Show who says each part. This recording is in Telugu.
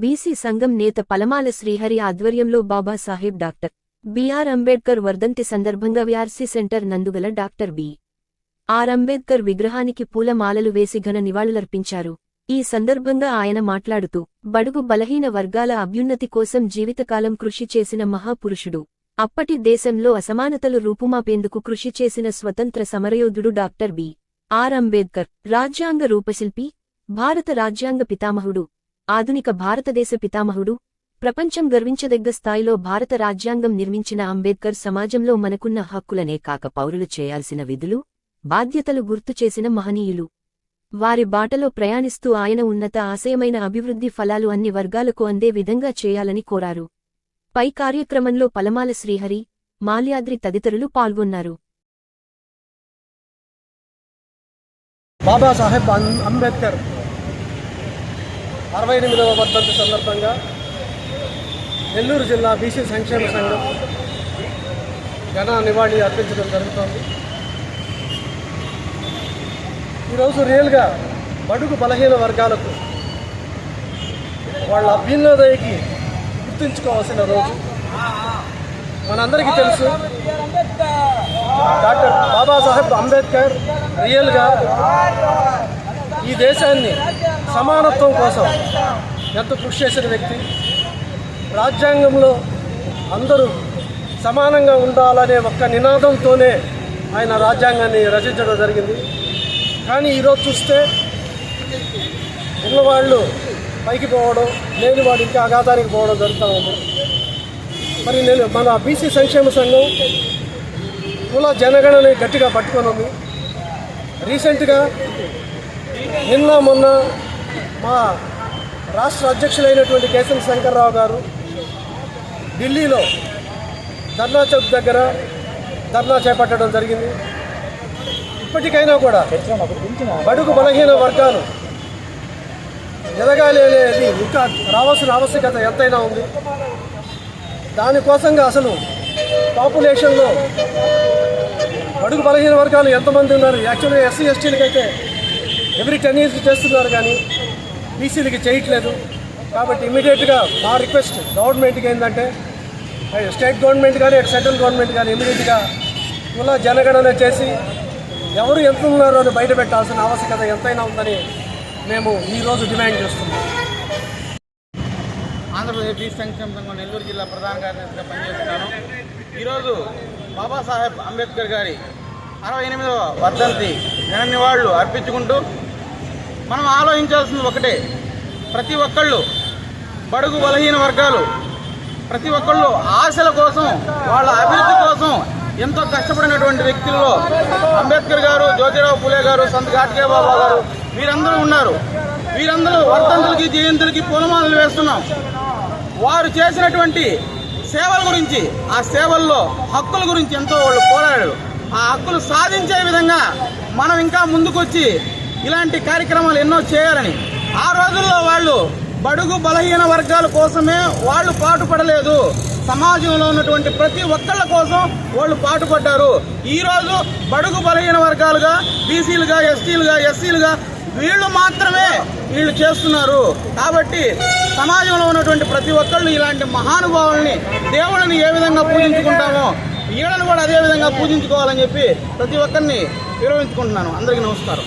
Speaker 1: బీసీ సంఘం నేత పలమాల శ్రీహరి ఆధ్వర్యంలో బాబాసాహెబ్ డాక్టర్ బిఆర్ అంబేడ్కర్ వర్ధంతి సందర్భంగా వ్యార్సీ సెంటర్ నందుగల డాక్టర్ బి ఆర్ అంబేద్కర్ విగ్రహానికి పూలమాలలు వేసి ఘన నివాళులర్పించారు. ఈ సందర్భంగా ఆయన మాట్లాడుతూ బడుగు బలహీన వర్గాల అభ్యున్నతి కోసం జీవితకాలం కృషి చేసిన మహాపురుషుడు. అప్పటి దేశంలో అసమానతలు రూపుమాపేందుకు కృషి చేసిన స్వతంత్ర సమరయోధుడు డాక్టర్ బి ఆర్ అంబేద్కర్ రాజ్యాంగ రూపశిల్పి భారత రాజ్యాంగ పితామహుడు. ఆధునిక భారతదేశ పితామహుడు ప్రపంచం గర్వించదగ్గ స్థాయిలో భారత రాజ్యాంగం నిర్మించిన అంబేద్కర్ సమాజంలో మనకున్న హక్కులనే కాక పౌరులు చేయాల్సిన విధులు బాధ్యతలు గుర్తు చేసిన మహనీయులు. వారి బాటలో ప్రయాణిస్తూ ఆయన ఉన్నత ఆశయమైన అభివృద్ధి ఫలాలు అన్ని వర్గాలకు అందే విధంగా చేయాలని కోరారు. పై కార్యక్రమంలో పలమాల శ్రీహరి మాల్యాద్రి తదితరులు పాల్గొన్నారు.
Speaker 2: బాబాసాహెబ్ అంబేద్కర్ అరవై ఎనిమిదవ వర్ధంతి సందర్భంగా నెల్లూరు జిల్లా బీసీ సంక్షేమ సంఘం ఘన నివాళి అర్పించడం జరుగుతోంది. ఈరోజు రియల్గా బడుగు బలహీన వర్గాలకు వాళ్ళ అభ్యున్నదయకి గుర్తుంచుకోవాల్సిన రోజు. మనందరికీ తెలుసు డాక్టర్ బాబాసాహెబ్ అంబేద్కర్ రియల్గా ఈ దేశాన్ని సమానత్వం కోసం ఎంతో కృషి చేసిన వ్యక్తి. రాజ్యాంగంలో అందరూ సమానంగా ఉండాలనే ఒక్క నినాదంతోనే ఆయన రాజ్యాంగాన్ని రచించడం జరిగింది. కానీ ఈరోజు చూస్తే ఉన్నవాళ్ళు పైకి పోవడం లేని వాడు ఇంకా అగాధానికి పోవడం జరుగుతూ ఉంది. మరి నేను మన బీసీ సంక్షేమ సంఘం కుల జనగణని గట్టిగా పట్టుకొని ఉంది. రీసెంట్గా నిన్న మొన్న మా రాష్ట్ర అధ్యక్షులైనటువంటి కేశవ శంకర్రావు గారు ఢిల్లీలో ధర్నా చౌక్ దగ్గర ధర్నా చేపట్టడం జరిగింది. ఇప్పటికైనా కూడా బడుగు బలహీన వర్గాలు ఎదగాలి అనేది ఇంకా రావాల్సిన ఆవశ్యకత ఎంతైనా ఉంది. దానికోసంగా అసలు పాపులేషన్లో బడుగు బలహీన వర్గాలు ఎంతమంది ఉన్నారు? యాక్చువల్గా ఎస్సీ ఎస్టీలకైతే ఎవరి ఎవ్రీ టెన్ ఇయర్స్ చేస్తున్నారు కానీ బీసీలకి చేయట్లేదు. కాబట్టి ఇమీడియట్గా మా రిక్వెస్ట్ గవర్నమెంట్కి ఏంటంటే స్టేట్ గవర్నమెంట్ కానీ అటు సెంట్రల్ గవర్నమెంట్ కానీ ఇమీడియట్గా కుల జనగణన చేసి ఎవరు ఎంత ఉన్నారో అని బయట పెట్టాల్సిన ఆవశ్యకత ఎంతైనా ఉందని మేము ఈరోజు డిమాండ్ చేస్తున్నాం.
Speaker 3: ఆంధ్రప్రదేశ్ బీసీ సంక్షేమ సంఘం నెల్లూరు జిల్లా ప్రధాన కార్యదర్శిగా పనిచేస్తున్నాను. ఈరోజు బాబాసాహెబ్ అంబేద్కర్ గారి అరవై ఎనిమిదవ వర్ధంతి ఘన నివాళులు అర్పించుకుంటూ మనం ఆలోచించాల్సింది ఒకటే. ప్రతి ఒక్కళ్ళు బడుగు బలహీన వర్గాలు ప్రతి ఒక్కళ్ళు ఆశల కోసం వాళ్ళ అభివృద్ధి కోసం ఎంతో కష్టపడినటువంటి వ్యక్తుల్లో అంబేద్కర్ గారు జ్యోతిరావు పూలే గారు సంత్ ఘాట్కే బాబా గారు వీరందరూ ఉన్నారు. వీరందరూ వర్తంతులకి జయంతులకి పూలమాలలు వేస్తున్నాం. వారు చేసినటువంటి సేవల గురించి ఆ సేవల్లో హక్కుల గురించి ఎంతో వాళ్ళు పోరాడారు. ఆ హక్కులు సాధించే విధంగా మనం ఇంకా ముందుకొచ్చి ఇలాంటి కార్యక్రమాలు ఎన్నో చేయాలని. ఆ రోజుల్లో వాళ్ళు బడుగు బలహీన వర్గాల కోసమే వాళ్ళు పాటుపడలేదు. సమాజంలో ఉన్నటువంటి ప్రతి ఒక్కళ్ళ కోసం వాళ్ళు పాటుపడ్డారు. ఈరోజు బడుగు బలహీన వర్గాలుగా బీసీలుగా ఎస్టీలుగా ఎస్సీలుగా వీళ్ళు మాత్రమే వీళ్ళు చేస్తున్నారు. కాబట్టి సమాజంలో ఉన్నటువంటి ప్రతి ఒక్కళ్ళు ఇలాంటి మహానుభావుల్ని దేవుళ్ళని ఏ విధంగా పూజించుకుంటామో వీళ్ళని కూడా అదే విధంగా పూజించుకోవాలని చెప్పి ప్రతి ఒక్కరిని విరమించుకుంటున్నాను. అందరికీ నమస్కారం.